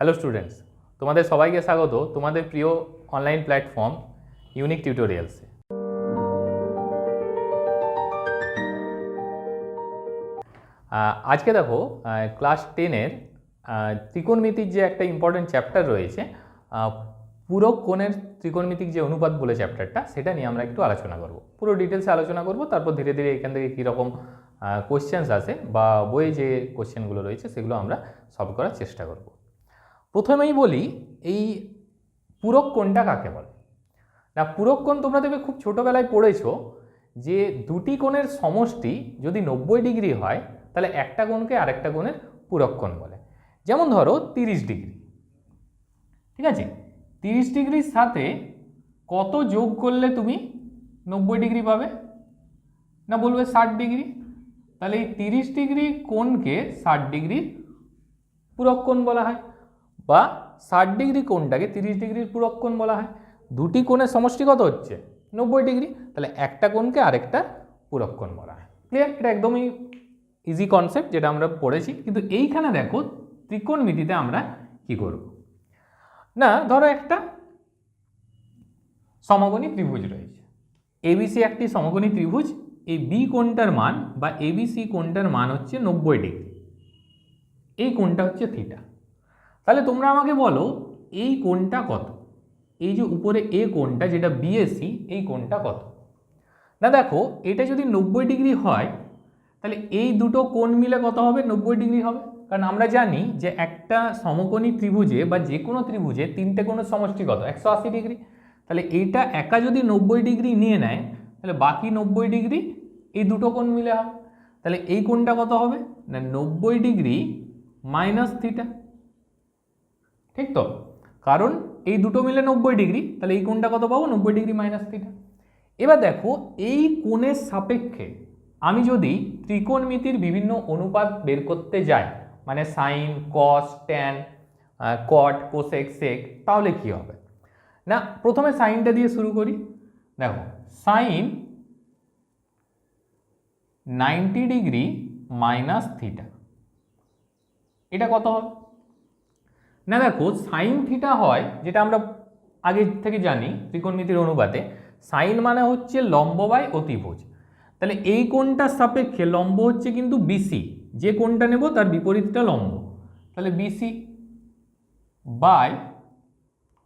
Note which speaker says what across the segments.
Speaker 1: Hello students তোমাদের সবাইকে স্বাগত তোমাদের প্রিয় অনলাইন প্ল্যাটফর্ম ইউনিক টিউটোরিয়ালসে আজকে দেখো ক্লাস টেনের ত্রিকোণমিতির যে একটা ইম্পর্টেন্ট চ্যাপ্টার রয়েছে পূরক কোণের ত্রিকোণমিতিক যে অনুপাত বলে চ্যাপ্টারটা সেটা নিয়ে আমরা একটু আলোচনা করব। পুরো ডিটেলসে আলোচনা করব, তারপর ধীরে ধীরে এখান থেকে কীরকম কোশ্চেন্স আসে বা বইয়ে যে কোশ্চেনগুলো রয়েছে, সেগুলো আমরা সলভ করার চেষ্টা করব। প্রথমেই বলি, এই পূরক কোণটা কাকে বলে? না, পূরক কোণ তোমরা দেখবে খুব ছোটোবেলায় পড়েছো যে দুটি কোণের সমষ্টি যদি নব্বই ডিগ্রি হয়, তাহলে একটা কোণকে আরেকটা কোণের পূরক কোণ বলে। যেমন ধরো তিরিশ ডিগ্রি। ঠিক আছে? তিরিশ ডিগ্রির সাথে কত যোগ করলে তুমি নব্বই ডিগ্রি পাবে? না বলবে ষাট ডিগ্রি? তাহলে এই তিরিশ ডিগ্রি কোণকে ষাট ডিগ্রির পূরক বলা হয়। বা ষাট ডিগ্রি কোণটাকে তিরিশ ডিগ্রির পূরক বলা হয়? দুটি কোণের সমষ্টি কত হচ্ছে? নব্বই ডিগ্রি। তাহলে একটা কোণকে আরেকটা পূরক বলা হয়। ক্লিয়ার এটা একদমই ইজি কনসেপ্ট যেটা আমরা পড়েছি। কিন্তু এইখানে দেখো ত্রিকোণমিতিতে আমরা কি করব? না, ধরো একটা সমকোণী ত্রিভুজ রয়েছে। এবিসি একটি সমকোণী ত্রিভুজ। এই বি কোণটার মান বা এবিসি কোণটার মান হচ্ছে নব্বই ডিগ্রি। এই কোণটা হচ্ছে থিটা। তাহলে তোমরা আমাকে বলো, এই কোণটা কত? এই যে উপরে এ কোণটা, যেটা বিএসি এই কোণটা কত? না দেখো, এটা যদি নব্বই ডিগ্রি হয়, তাহলে এই দুটো কোণ মিলে কত হবে? নব্বই ডিগ্রি হবে। কারণ আমরা জানি যে একটা সমকোণী ত্রিভুজে বা যে কোনো ত্রিভুজে তিনটে কোণের সমষ্টি কত? একশো আশি ডিগ্রি। তাহলে এইটা একা যদি নব্বই ডিগ্রি নিয়ে নেয়, তাহলে বাকি নব্বই ডিগ্রি এই দুটো কোণ মিলে হবে। তাহলে এই কোণটা কত হবে? না, নব্বই ডিগ্রি মাইনাস থিটা। ঠিক তো? কারণ এই দুটো মিলে নব্বই ডিগ্রি, তাহলে এই কোণটা কত পাবো? নব্বই ডিগ্রি মাইনাস থিটা এবার দেখো, এই কোণের সাপেক্ষে আমি যদি ত্রিকোণমিতির বিভিন্ন অনুপাত বের করতে যাই মানে sine cos tan cot cosec sec তাহলে কি হবে? না, প্রথমে সাইনটা দিয়ে শুরু করি। দেখো sine ninety degree minus theta এটা কত হবে? না, দেখো সাইন থিটা হয়, যেটা আমরা আগে থেকে জানি, ত্রিকোণমিতির অনুপাতে সাইন মানে হচ্ছে লম্ব বাই অতিভুজ। তাহলে এই কোণটার সাপেক্ষে লম্ব হচ্ছে কিন্তু বিসি যে কোণটা নেব তার বিপরীতটা লম্ব। তাহলে বিসি বাই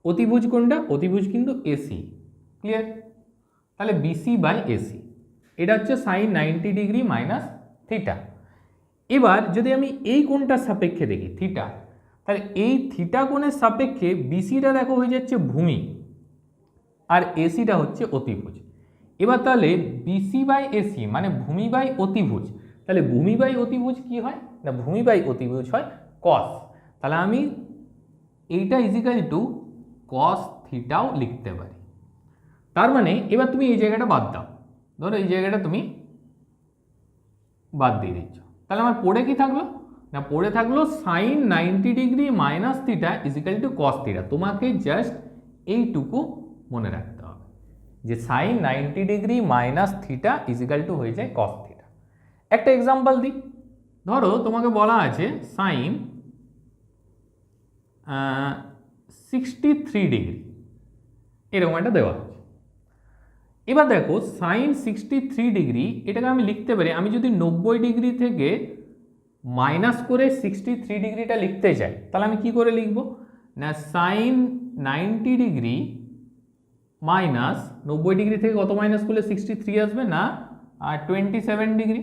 Speaker 1: অতিভুজ কোণটা, অতিভুজ কিন্তু এসি ক্লিয়ার তাহলে বিসি বাই এসি এটা হচ্ছে sine ninety degree minus theta এবার যদি আমি এই কোণটার সাপেক্ষে দেখি থিটা তাহলে এই থিটা কোণের সাপেক্ষে বিসিটা দেখো হয়ে যাচ্ছে ভূমি আর এসিটা হচ্ছে অতিভুজ। এবার তাহলে বিসি বাই এসি মানে ভূমি বাই অতিভুজ। তাহলে ভূমি বাই অতিভুজ কি হয়? না, ভূমি বাই অতিভুজ হয় কস তাহলে আমি এইটা ইজিক্যাল টু কস থিটাও লিখতে পারি। তার মানে এবার তুমি এই জায়গাটা বাদ দাও। ধরো এই জায়গাটা তুমি বাদ দিয়ে দিচ্ছ। তাহলে আমার পড়ে কি থাকল? না পড়ে থাকল sine ninety degree minus theta is equal to cos theta তোমাকে জাস্ট এইটুকু মনে রাখতে হবে যে sine ninety degree minus theta is equal to হয়ে যায় কস থিটা একটা এক্সাম্পল দিই। ধরো তোমাকে বলা আছে সাইন সিক্সটি থ্রি ডিগ্রি এরকম একটা দেওয়া আছে। এবার দেখো সাইন সিক্সটি থ্রি ডিগ্রি এটাকে আমি লিখতে পারি, আমি যদি নব্বই ডিগ্রি থেকে মাইনাস করে সিক্সটি থ্রি ডিগ্রিটা লিখতে চাই তাহলে আমি কি করে লিখব? না সাইন নাইনটি ডিগ্রি মাইনাস নব্বই ডিগ্রি থেকে কত মাইনাস করলে সিক্সটি থ্রি আসবে? না, আর টোয়েন্টি সেভেন ডিগ্রি।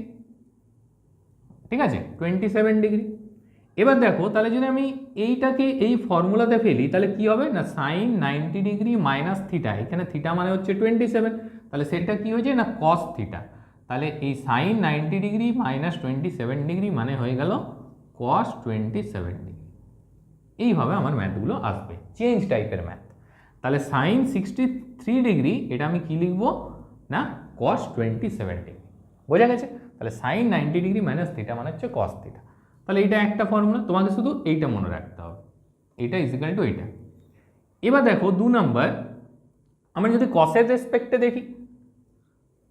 Speaker 1: ঠিক আছে? Twenty seven degree. এবার দেখো, তাহলে যদি আমি এইটাকে এই ফর্মুলাতে ফেলি, তাহলে কি হবে? না sine ninety degree minus theta এখানে থিটা মানে হচ্ছে টোয়েন্টি সেভেন তাহলে সেটা কী হয়েছে না কস থিটা তাহলে এই sine ninety degree minus twenty seven degree মানে হয়ে গেল কস টোয়েন্টি সেভেন ডিগ্রি এইভাবে আমার ম্যাথগুলো আসবে। চেঞ্জ টাইপের ম্যাথ তাহলে সাইন সিক্সটি থ্রি ডিগ্রি এটা আমি কী লিখব? না কস টোয়েন্টি সেভেন ডিগ্রি বোঝা গেছে? তাহলে sine ninety degree minus theta মানে হচ্ছে কস থিটা তাহলে এইটা একটা ফর্মুলা তোমাকে শুধু এইটা মনে রাখতে হবে। এইটা ইজিক্যাল টু এইটা। এবার দেখো, দু নম্বর আমরা যদি কসের রেসপেক্টে দেখি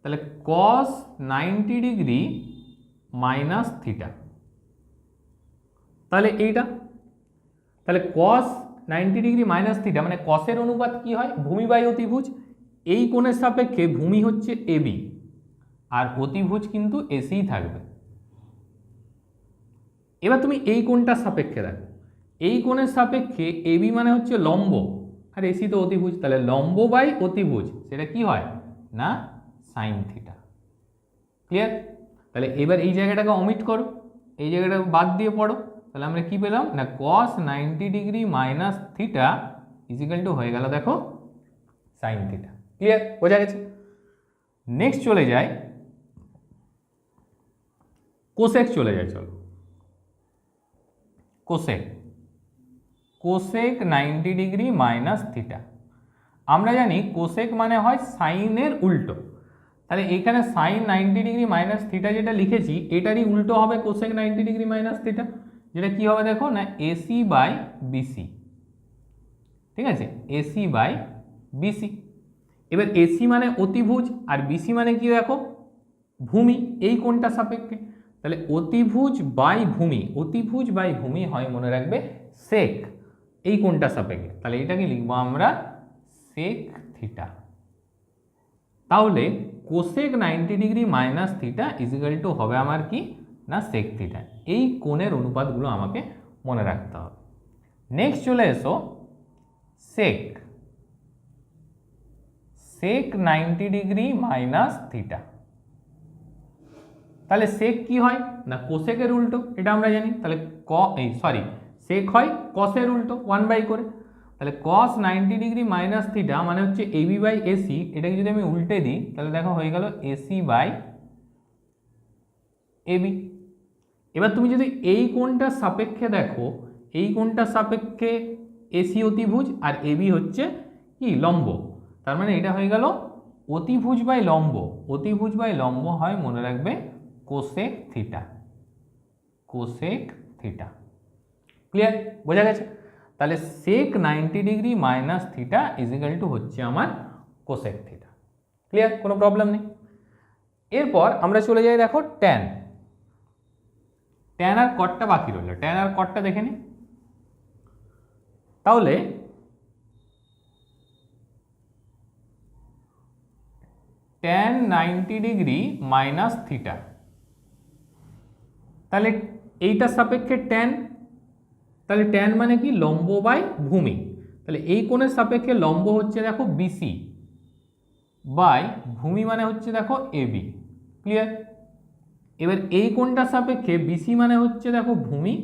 Speaker 1: তাহলে cos ninety degree minus theta. তাহলে এইটা, তাহলে cos ninety degree minus theta মানে কসের অনুপাত কি হয়? ভূমি বাই অতিভুজ। এই কোণের সাপেক্ষে ভূমি হচ্ছে এবি আর অতিভুজ কিন্তু এসিই থাকবে। এবার তুমি এই কোণটার সাপেক্ষে দেখো। এই কোণের সাপেক্ষে এবি মানে হচ্ছে লম্ব, আর এসি তো অতিভুজ। তাহলে লম্ব বাই অতিভুজ, সেটা কি হয়? না সাইন থিটা ক্লিয়ার তাহলে এবার এই জায়গাটাকে অমিট করো। এই জায়গাটাকে বাদ দিয়ে পড়ো। তাহলে আমরা কি পেলাম? না cos ninety degree minus theta is equal to হয়ে গেল, দেখো সাইন থিটা ক্লিয়ার বোঝা গেছে? নেক্সট চলে যায় কোসেক চলে যায় চলো। Cosec cosec ninety degree minus theta আমরা জানি কোসেক মানে হয় সাইনের উল্টো। তাহলে এখানে sine ninety degree minus theta যেটা লিখেছি, এটারই উল্টো হবে cosec ninety degree minus theta যেটা কী হবে দেখো? না এসি বাই বিসি ঠিক আছে? এসি বাই বিসি এবার এসি মানে অতিভুজ, আর বিসি মানে কি দেখো? ভূমি। এই কোনটা সাপেক্ষে। তাহলে অতিভুজ বাই ভূমি, অতিভুজ বাই ভূমি হয়, মনে রাখবে সেক এই কোনটা সাপেক্ষে। তাহলে এটাকে লিখব আমরা সেক থিটা তাহলে cosec ninety degree minus theta is equal to হবে আমার কি? না সেক থিটা এই কোণের অনুপাতগুলো আমাকে মনে রাখতে হবে। নেক্সট চলে এসো। Sec sec ninety degree minus theta তাহলে সেক কি হয়? না কোসেকের উল্টো, এটা আমরা জানি। তাহলে ক, এই সরি সেক হয় কসের উল্টো ওয়ান বাই করে তাহলে cos ninety degree minus theta মানে হচ্ছে এবি বাই এসি এটাকে যদি আমি উল্টে দিই, তাহলে দেখো হয়ে গেল এসি বাই এবি এবার তুমি যদি এই কোণটার সাপেক্ষে দেখো, এই কোণটার সাপেক্ষে এসি অতিভুজ আর এবি হচ্ছে কি? লম্ব। তার মানে এটা হয়ে গেল অতিভুজ বাই লম্ব। অতিভুজ বাই লম্ব হয়, মনে রাখবে cosec theta cosec theta clear বোঝা গেছে? তাহলে sec ninety degree minus theta is equal to হচ্ছে আমার কোসেক থিটা ক্লিয়ার কোনো প্রবলেম নেই। এরপর আমরা চলে যাই দেখো ট্যান ট্যান আর কটটা বাকি রইল। ট্যান আর কটটা দেখে নি। তাহলে tan ninety degree minus theta তাহলে এইটার সাপেক্ষে ট্যান তাহলে ট্যান মানে কি? লম্ব বাই ভূমি। তাহলে এই কোণের সাপেক্ষে লম্ব হচ্ছে দেখো বিসি বাই ভূমি মানে হচ্ছে দেখো এবি ক্লিয়ার এবার এই কোণটার সাপেক্ষে বিসি মানে হচ্ছে দেখো ভূমি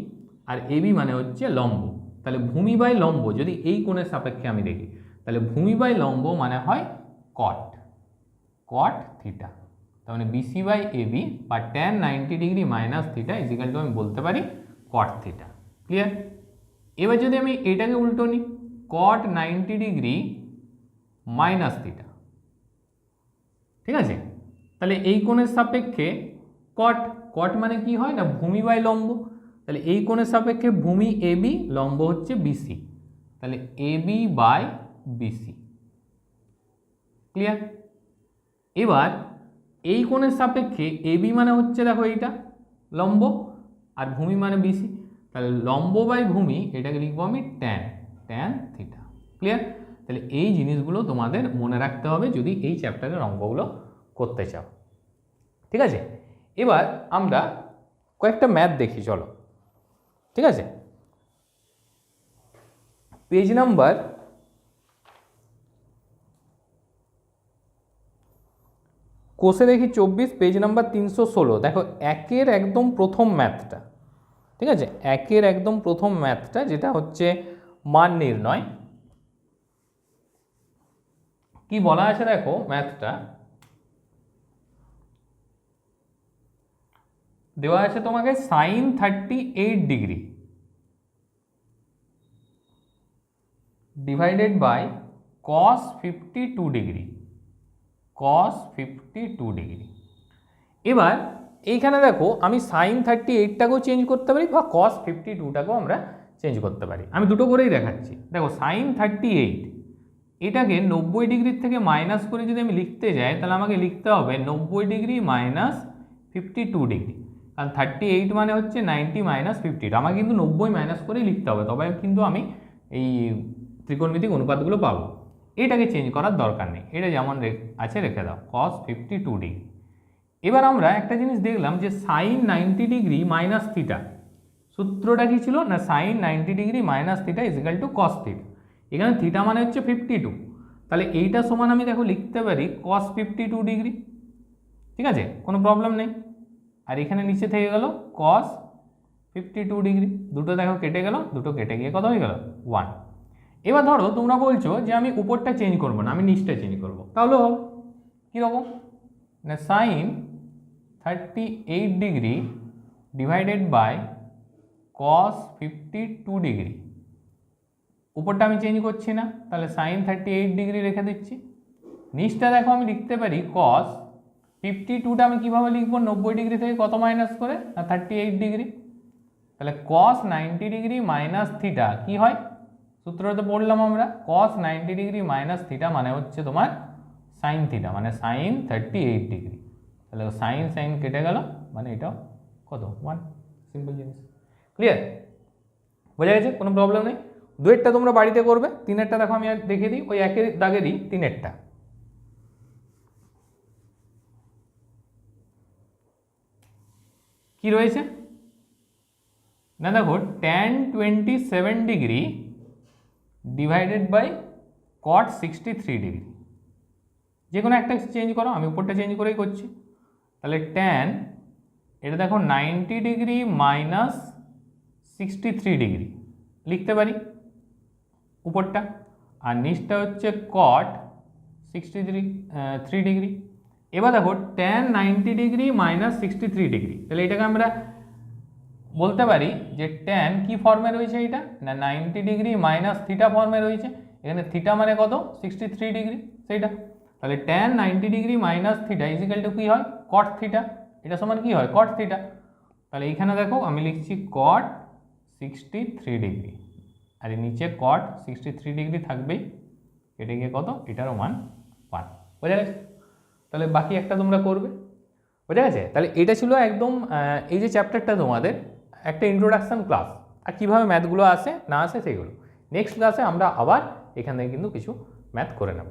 Speaker 1: আর এবি মানে হচ্ছে লম্ব। তাহলে ভূমি বাই লম্ব, যদি এই কোণের সাপেক্ষে আমি দেখি, তাহলে ভূমি বাই লম্ব মানে হয় কট কট থিটা তার মানে বিসি বাই এবি বা tan ninety degree minus theta is equal to আমি বলতে পারি কট থিটা ক্লিয়ার এবার যদি আমি এটাকে উল্টো নিই cot ninety degree minus theta ঠিক আছে? তাহলে এই কোণের সাপেক্ষে কট কট মানে কি হয় না? ভূমি বাই লম্ব। তাহলে এই কোণের সাপেক্ষে ভূমি এবি লম্ব হচ্ছে বিসি তাহলে A B by BC clear এবার এই কোণের সাপেক্ষে এবি মানে হচ্ছে দেখো এইটা, লম্ব, আর ভূমি মানে বিসি তাহলে লম্ব বাই ভূমি, এটাকে লিখব আমি ট্যান ট্যান থিটা ক্লিয়ার তাহলে এই জিনিসগুলো তোমাদের মনে রাখতে হবে যদি এই চ্যাপ্টারের অঙ্কগুলো করতে চাও। ঠিক আছে? এবার আমরা কয়েকটা ম্যাথ দেখি, চলো। ঠিক আছে? পেজ নাম্বার কোষে দেখি চব্বিশ পেজ নাম্বার তিনশো ষোলো। দেখো, একের একদম প্রথম ম্যাথটা ঠিক আছে? একের একদম প্রথম ম্যাথটা যেটা হচ্ছে মান নির্ণয়। কি বলা আছে দেখো ম্যাথটা দেওয়া আছে তোমাকে sine thirty eight degree divided by cos fifty two degree cos fifty two degree এবার এইখানে দেখো, আমি সাইন থার্টি এইটটাকেও চেঞ্জ করতে পারি বা কস ফিফটি টুটাকেও আমরা চেঞ্জ করতে পারি। আমি দুটো করেই দেখাচ্ছি। দেখো সাইন থার্টি এইট এটাকে নব্বই ডিগ্রির থেকে মাইনাস করে যদি আমি লিখতে যাই, তাহলে আমাকে লিখতে হবে নব্বই degree minus fifty two degree. কারণ থার্টি এইট মানে হচ্ছে নাইনটি মাইনাস ফিফটি টু আমাকে কিন্তু নব্বই মাইনাস করেই লিখতে হবে, তবে কিন্তু আমি এই ত্রিকোণমিতিক অনুপাতগুলো পাবো। এটাকে চেঞ্জ করার দরকার নেই। এটা যেমন আছে, রেখে দাও। Cos fifty two degree. এবার আমরা একটা জিনিস দেখলাম যে sine ninety degree minus theta সূত্রটা কি ছিল? না sine ninety degree minus theta is equal to cos theta এখানে থিটা মানে হচ্ছে ফিফটি টু তাহলে এইটা সমান আমি দেখো লিখতে পারি কস ফিফটি টু ডিগ্রি ঠিক আছে? কোনো প্রবলেম নেই। আর এখানে নিচে থেকে গেল কস ফিফটি টু ডিগ্রি দুটো দেখো কেটে গেল, দুটো কেটে গিয়ে কত হয়ে গেল? ওয়ান এবার ধরো তোমরা বলছো যে আমি উপরটা চেঞ্জ করব না, আমি নিচটা চেঞ্জ করব। তাহলেও হবে। কীরকম? না sine thirty eight degree divided by cos fifty two degree উপরটা আমি চেঞ্জ করছি না, তাহলে সাইন থার্টি এইট ডিগ্রি রেখে দিচ্ছি। নিচটা দেখো, আমি লিখতে পারি কস ফিফটি টুটা আমি কীভাবে লিখব? নব্বই ডিগ্রি থেকে কত মাইনাস করে? না থার্টি এইট ডিগ্রি তাহলে cos ninety degree minus theta কী হয়? সূত্রটা পড়লাম আমরা cos ninety degree minus theta মানে হচ্ছে তোমার সাইন থিটা মানে সাইন থার্টি এইট ডিগ্রি তাহলে সাইন সাইন কেটে গেল মানে এটাও কত? ওয়ান সিম্পল জিনিস। ক্লিয়ার বোঝা গেছে? কোনো প্রবলেম নেই। দুয়েরটা তোমরা বাড়িতে করবে, তিনেরটা দেখো আমি আর দেখিয়ে দিই, ওই একের দাগেরই তিনেরটা। কি রয়েছে? না, দেখো tan twenty seven degree divided by cot sixty three degree যে কোনো একটা চেঞ্জ করো, আমি উপরটা চেঞ্জ করেই করছি। তাহলে ট্যান এটা দেখো ninety degree minus sixty three degree লিখতে পারি উপরটা। আর নিচটা হচ্ছে cot sixty three three degree এবার দেখো tan ninety degree minus sixty three degree তাহলে এটাকে আমরা বলতে পারি যে ট্যান কি ফর্মে রয়েছে এটা? না নাইনটি ডিগ্রি মাইনাস থিটা ফর্মে রয়েছে। এখানে থিটা মানে কত? সিক্সটি থ্রি ডিগ্রি সেইটা। তাহলে tan ninety degree minus theta is equal to কী হয়? কট থিটা এটা সমান কী হয়? কট থিটা তাহলে এইখানে দেখো, আমি লিখছি কট সিক্সটি থ্রি ডিগ্রি আর নিচে কট সিক্সটি থ্রি ডিগ্রি থাকবেই। কেটে গিয়ে কত? এটারও মান ওয়ান বোঝা গেছে? তাহলে বাকি একটা তোমরা করবে। বোঝা গেছে? তাহলে এটা ছিল একদম এই যে চ্যাপ্টারটা তোমাদের, একটা ইন্ট্রোডাকশন ক্লাস আর কীভাবে ম্যাথগুলো আসে, না আসে সেগুলো নেক্সট ক্লাসে আমরা আবার এখান কিন্তু কিছু ম্যাথ করে নেব।